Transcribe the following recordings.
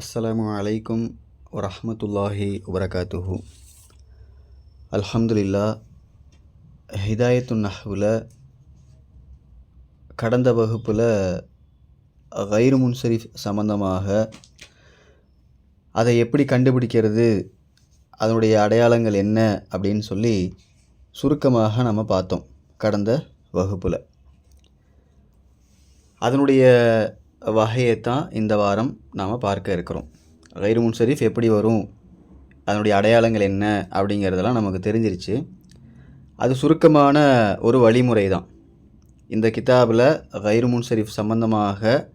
அஸ்ஸலாமு அலைக்கும் வரஹ்மத்துல்லாஹி வரகாத்துஹு அல்ஹம்துலில்லா ஹிதாயத்து நஹ்வில் கடந்த வகுப்பில் கைரு முன்சரிஃப் சம்பந்தமாக அதை எப்படி கண்டுபிடிக்கிறது அதனுடைய அடையாளங்கள் என்ன அப்படின்னு சொல்லி சுருக்கமாக நம்ம பார்த்தோம் கடந்த வகுப்பில். அதனுடைய வகையை தான் இந்த வாரம் நாம் பார்க்க இருக்கிறோம். கைரு முன்சரிஃப் எப்படி வரும்? அதனுடைய அடையாளங்கள் என்ன? அப்படிங்கிறதெல்லாம் நமக்கு தெரிஞ்சிருச்சு. அது சுருக்கமான ஒரு வழிமுறை தான் இந்த கிதாபில் கைரு முன்சரிஃப் சம்பந்தமாக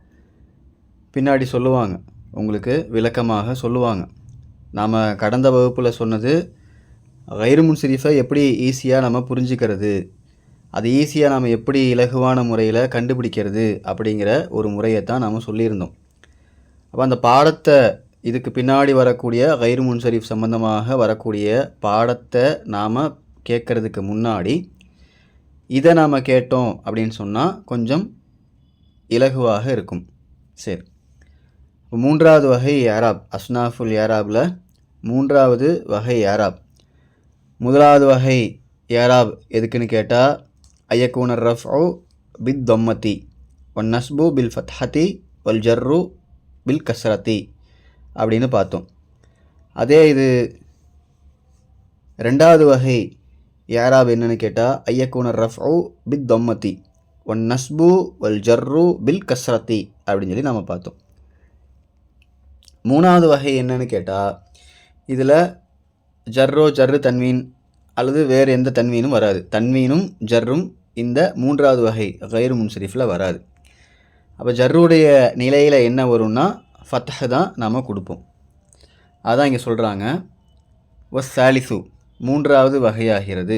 பின்னாடி சொல்லுவாங்க. உங்களுக்கு விளக்கமாக சொல்லுவாங்க. நாம் கடந்த வகுப்பில் சொன்னது கைரு முன்சரிஃபை எப்படி ஈஸியாக நம்ம புரிஞ்சுக்கிறது? அது ஈஸியாக நாம் எப்படி இலகுவான முறையில் கண்டுபிடிக்கிறது அப்படிங்கிற ஒரு முறையை தான் நாம் சொல்லியிருந்தோம். அப்போ அந்த பாடத்தை இதுக்கு பின்னாடி வரக்கூடிய கயிறு முன்சரிஃப் சம்பந்தமாக வரக்கூடிய பாடத்தை நாம் கேட்குறதுக்கு முன்னாடி இதை நாம் கேட்டோம் அப்படின்னு சொன்னால் கொஞ்சம் இலகுவாக இருக்கும். சரி. மூன்றாவது வகை ஏராப் அஸ்னாஃபுல் ஏராபில் மூன்றாவது வகை ஏராப். முதலாவது வகை ஏராப் எதுக்குன்னு கேட்டால் ஐயக்கூன ரஃப்உ பித் தொம்மதி ஒன் நஸ்பு பில் ஃபத்ஹதி ஒல் ஜர்ரு பில் கஸ்ரத்தி அப்படின்னு பார்த்தோம். அதே இது ரெண்டாவது வகை யாராப் என்னன்னு கேட்டால் ஐயக்கூன ரஃப்உ பித் தொம்மதி ஒன் நஸ்பு ஒல் ஜர்ரு பில் கஸ்ரத்தி அப்படின்னு சொல்லி நம்ம பார்த்தோம். மூணாவது வகை என்னன்னு கேட்டால் இதில் ஜர்ரோ ஜர்ரு தன்வீன் அல்லது வேறு எந்த தன்வீனும் வராது. தன்வீனும் ஜர்ரும் இந்த மூன்றாவது வகை கயிறு முன்சரிஃபில் வராது. அப்போ ஜர்ருடைய நிலையில் என்ன வரும்னா ஃபத்தஹ் தான் நாம் கொடுப்போம். அதான் இங்கே சொல்கிறாங்க ஒ சாலிசு மூன்றாவது வகையாகிறது.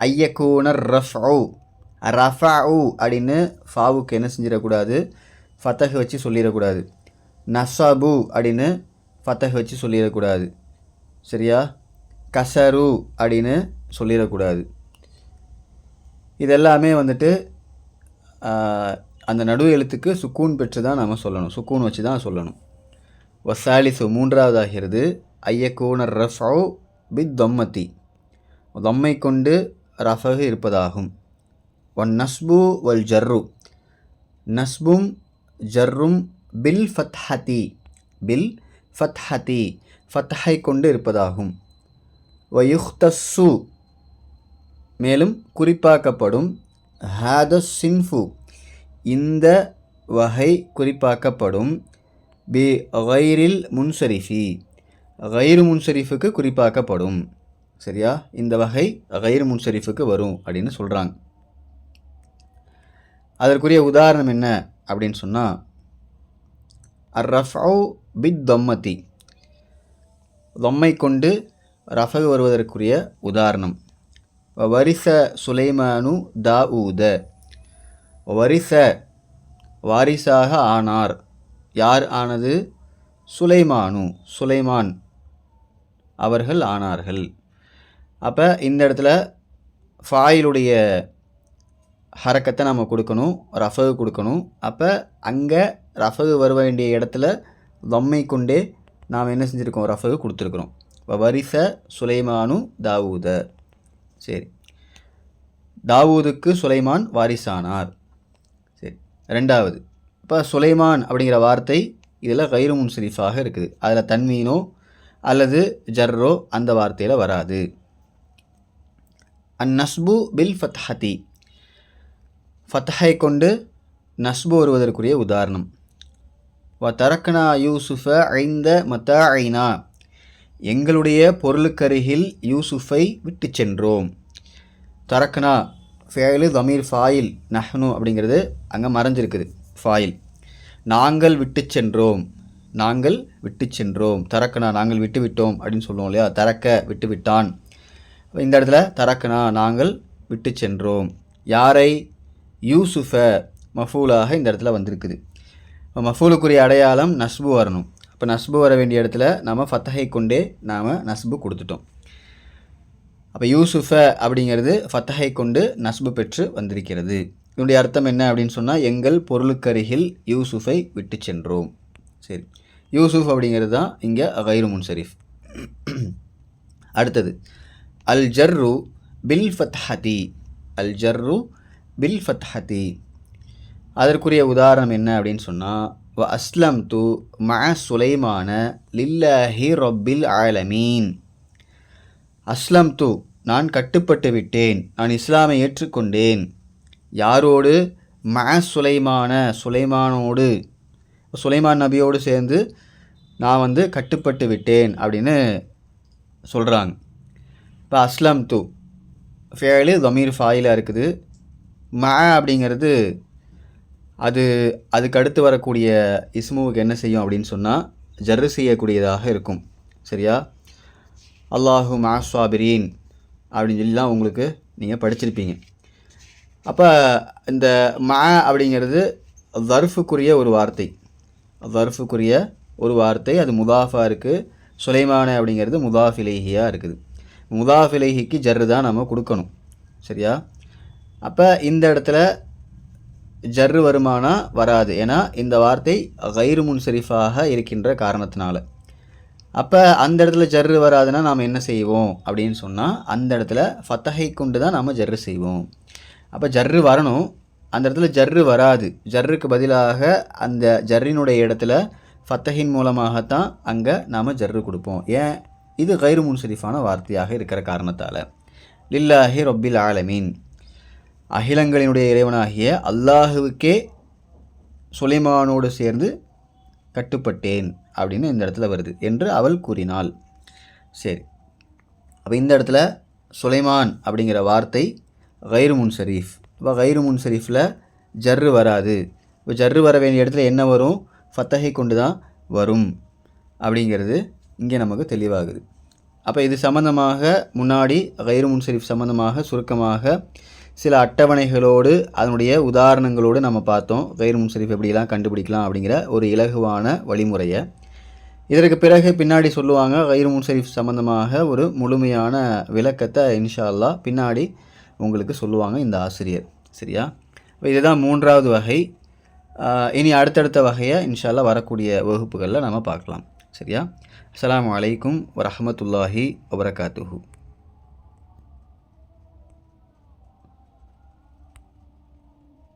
ஐயக்கூனர் ரஃப்உ ரஃபஉ அப்படின்னு ஃபாவுக்கு என்ன செஞ்சிடக்கூடாது? ஃபத்தஹ் வச்சு சொல்லிடக்கூடாது. நசபு அப்படின்னு ஃபத்தஹ் வச்சு சொல்லிடக்கூடாது. சரியா? கசரு அப்படின்னு சொல்லிடக்கூடாது. இதெல்லாமே வந்துட்டு அந்த நடு எழுத்துக்கு சுக்கூன் பெற்று தான் நாம் சொல்லணும். சுக்கூன் வச்சு தான் சொல்லணும். வசாலிசு மூன்றாவதாகிறது ஐயக்கூனர் ரஃபவ் பித் தொம்மத்தி தொம்மை கொண்டு ரஃபகு இருப்பதாகும். ஒன் நஸ்பு வல் ஜர்ரு. நஸ்பும் ஜர்ரும் பில் ஃபத்ஹதி. பில் ஃபத்ஹதி. ஃபத்ஹை கொண்டு இருப்பதாகும். வயுஹ்தஸ்ஸு. மேலும் குறிப்பாக்கப்படும் ஹாத சின்ஃபு இந்த வகை குறிப்பாக்கப்படும் பி கைரில் முன்சரிஃபி. கைரு முன்சரிஃபுக்கு குறிப்பாக்கப்படும். சரியா? இந்த வகை கைரு முன்சரிஃபுக்கு வரும் அப்படின்னு சொல்கிறாங்க அதற்குரிய உதாரணம் என்ன அப்படின்னு சொன்னால் அர் ரஃபு பித் தொம்மத்தி. தொம்மை கொண்டு ரஃபகு வருவதற்குரிய உதாரணம். வரிச சுலைமானு தாவூத. வரிச வாரிசாக ஆனார். யார் ஆனது? சுலைமானு சுலைமான் அவர்கள் ஆனார்கள். அப்போ இந்த இடத்துல ஃபாயிலுடைய ஹரக்கத்தை நம்ம கொடுக்கணும் ரஃபகு கொடுக்கணும். அப்போ அங்கே ரஃபகு வர வேண்டிய இடத்துல தொம்மை கொண்டே நாம் என்ன செஞ்சுருக்கோம்? ரஃபகு கொடுத்துருக்குறோம். இப்போ வரிச சுலைமானு தாவூத. சரி. தாவூதுக்கு சுலைமான் வாரிசானார். சரி ரெண்டாவது இப்போ சுலைமான் அப்படிங்கிற வார்த்தை இதில் கைரு முன்சரிஃபாக இருக்குது. அதில் தன்மீனோ அல்லது ஜர்ரோ அந்த வார்த்தையில் வராது. அந் நஸ்பு பில் ஃபத்ஹதி. ஃபத்ஹை கொண்டு நஸ்பு வருவதற்குரிய உதாரணம். வ தரக்கனா யூசுஃப ஐந்த மத்த ஐனா எங்களுடைய பொருளுக்கருகில் யூசுஃபை விட்டு சென்றோம். தரக்கனா ஃபேலு தமீர் ஃபாயில் நஹ்னு அப்படிங்கிறது அங்கே மறைஞ்சிருக்குது ஃபாயில். நாங்கள் விட்டு சென்றோம். நாங்கள் விட்டு சென்றோம். தரக்கனா நாங்கள் விட்டு விட்டோம் அப்படின்னு சொல்லுவோம் இல்லையா? தரக்க விட்டு விட்டான். இந்த இடத்துல தரக்கனா நாங்கள் விட்டு சென்றோம். யாரை? யூசுஃப மஃபூலாக இந்த இடத்துல வந்திருக்குது. இப்போ மஃபூலுக்குரிய அடையாளம் நஸ்பு வரணும். இப்போ நஸ்பு வர வேண்டிய இடத்துல நாம் ஃபத்தஹை கொண்டே நாம் நஸ்பு கொடுத்துட்டோம். அப்போ யூசுஃப அப்படிங்கிறது ஃபத்தஹை கொண்டு நஸ்பு பெற்று வந்திருக்கிறது. இதனுடைய அர்த்தம் என்ன அப்படின்னு சொன்னால் எங்கள் பொருளுக்கருகில் யூசுஃபை விட்டு சென்றோம். சரி. யூசுஃப் அப்படிங்கிறது தான் இங்கே கைரு முன்சரிஃப். அடுத்தது அல் ஜர்ரு பில் ஃபத்ஹதி. அல் ஜர்ரு பில் ஃபத்ஹதி. அதற்குரிய உதாரணம் என்ன அப்படின்னு சொன்னால் வ அஸ்லம் து ம சுலைமான லில்லஹி ரொப்பில் ஆலமீன் அஸ்லம் து நான் கட்டுப்பட்டு விட்டேன். நான் இஸ்லாமை ஏற்றுக்கொண்டேன். யாரோடு? ம சுலைமான சுலைமானோடு சுலைமான் நபியோடு சேர்ந்து நான் வந்து கட்டுப்பட்டு விட்டேன் அப்படின்னு சொல்கிறாங்க இப்போ அஸ்லம் து ஃபேலு தமீர் ஃபாயிலாக இருக்குது. ம அப்படிங்கிறது அது அதுக்கு அடுத்து வரக்கூடிய இஸ்முவுக்கு என்ன செய்யும் அப்படின்னு சொன்னால் ஜர்ரு செய்யக்கூடியதாக இருக்கும். சரியா? அல்லாஹு மாஸ்வாபிரீன் அப்படின்னு சொல்லிலாம் உங்களுக்கு நீங்கள் படிச்சிருப்பீங்க. அப்போ இந்த மா அப்படிங்கிறது வர்ஃபுக்குரிய ஒரு வார்த்தை. வர்ஃபுக்குரிய ஒரு வார்த்தை. அது முதாஃபா இருக்குது சுலைமான அப்படிங்கிறது முதாஃபிலேஹியாக இருக்குது. முதாஃபிலேஹிக்கு ஜர்ரு தான் நம்ம கொடுக்கணும். சரியா? அப்போ இந்த இடத்துல ஜர்ரு வருமானா வராது. ஏன்னா இந்த வார்த்தை கைரு முன்சரிஃபாக இருக்கின்ற காரணத்தினால. அப்போ அந்த இடத்துல ஜர்ரு வராதுன்னா நாம் என்ன செய்வோம்? அப்படின்னு சொன்னால் அந்த இடத்துல ஃபத்தகை கொண்டு தான் நாம் ஜர்ரு செய்வோம். அப்போ ஜர்ரு வரணும். அந்த இடத்துல ஜர்ரு வராது. ஜர்ருக்கு பதிலாக அந்த ஜர்ரினுடைய இடத்துல ஃபத்தகின் மூலமாகத்தான் அங்கே நாம் ஜர்ரு கொடுப்போம். ஏன்? இது கைரு முன்சரிஃபான வார்த்தையாக இருக்கிற காரணத்தால். லில்லாஹி ரொப்பில் ஆலமீன். அகிலங்களினுடைய இறைவனாகிய அல்லாஹுவுக்கே சுலைமானோடு சேர்ந்து கட்டுப்பட்டேன் அப்படின்னு இந்த இடத்துல வருது என்று அவள் கூறினாள். சரி. அப்போ இந்த இடத்துல சுலைமான் அப்படிங்கிற வார்த்தை கைரு முன்சரீஃப். இப்போ கைரு முன்சரீஃபில் ஜர்ரு வராது. இப்போ ஜர்ரு வர வேண்டிய இடத்துல என்ன வரும்? ஃபத்தகை கொண்டு தான் வரும் அப்படிங்கிறது இங்கே நமக்கு தெளிவாகுது. அப்போ இது சம்மந்தமாக முன்னாடி கைரு முன்சரீஃப் சம்மந்தமாக சுருக்கமாக சில அட்டவணைகளோடு அதனுடைய உதாரணங்களோடு நம்ம பார்த்தோம். கைரு முன்சரீஃப் எப்படிலாம் கண்டுபிடிக்கலாம் அப்படிங்கிற ஒரு இலகுவான வழிமுறையை. இதற்கு பிறகு பின்னாடி சொல்லுவாங்க கைரு முன்சரீஃப் சம்மந்தமாக ஒரு முழுமையான விளக்கத்தை இன்ஷா பின்னாடி உங்களுக்கு சொல்லுவாங்க இந்த ஆசிரியர். சரியா? இப்போ இதுதான் மூன்றாவது வகை. இனி அடுத்தடுத்த வகையை இன்ஷால்லா வரக்கூடிய வகுப்புகளில் நம்ம பார்க்கலாம். சரியா? அஸ்ஸலாமு அலைக்கும் வரமத்துல்லாஹி வபரகாத்துஹூ.